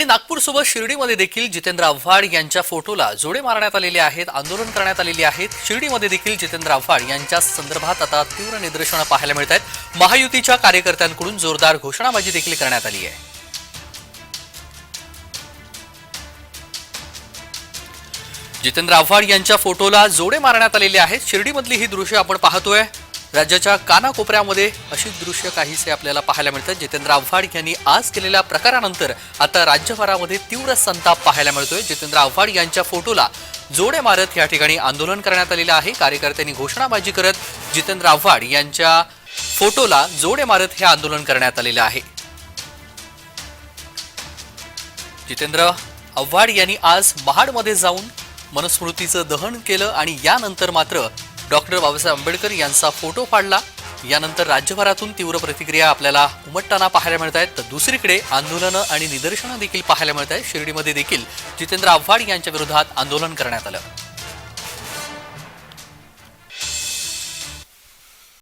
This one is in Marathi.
आणि नागपूरसोबत शिर्डीमध्ये देखील जितेंद्र आव्हाड यांच्या फोटोला जोडे मारण्यात आलेले आहेत आंदोलन करण्यात आलेली आहेत. शिर्डीमध्ये देखील जितेंद्र आव्हाड यांच्या संदर्भात आता तीव्र निदर्शनं पाहायला मिळत आहेत. महायुतीच्या कार्यकर्त्यांकडून जोरदार घोषणाबाजी देखील करण्यात आली आहे. जितेंद्र आव्हाड यांच्या फोटोला जोडे मारण्यात आलेले आहेत. शिर्डीमधली ही दृश्य आपण पाहतोय. राज्याच्या कानाकोपऱ्यामध्ये अशी दृश्य काहीसे आपल्याला पाहायला मिळतात जितेंद्र आव्हाड यांनी आज केलेल्या प्रकारानंतर आता राज्यभरामध्ये तीव्र संताप पाहायला मिळतोय. जितेंद्र आव्हाड यांच्या फोटोला जोडे मारत या ठिकाणी आंदोलन करण्यात आलेलं आहे. कार्यकर्त्यांनी घोषणाबाजी करत जितेंद्र आव्हाड यांच्या फोटोला जोडे मारत हे आंदोलन करण्यात आलेलं आहे. जितेंद्र आव्हाड यांनी आज महाडमध्ये जाऊन मनुस्मृतीचं दहन केलं आणि यानंतर मात्र डॉक्टर बाबासाहेब आंबेडकर यांचा फोटो फाडला. यानंतर राज्यभरातून तीव्र प्रतिक्रिया आपल्याला उमटताना पाहायला मिळत आहेत. तर दुसरीकडे आंदोलनं आणि निदर्शनं देखील पाहायला मिळत आहेत. शिर्डीमध्ये देखील जितेंद्र आव्हाड यांच्या विरोधात आंदोलन करण्यात आलं.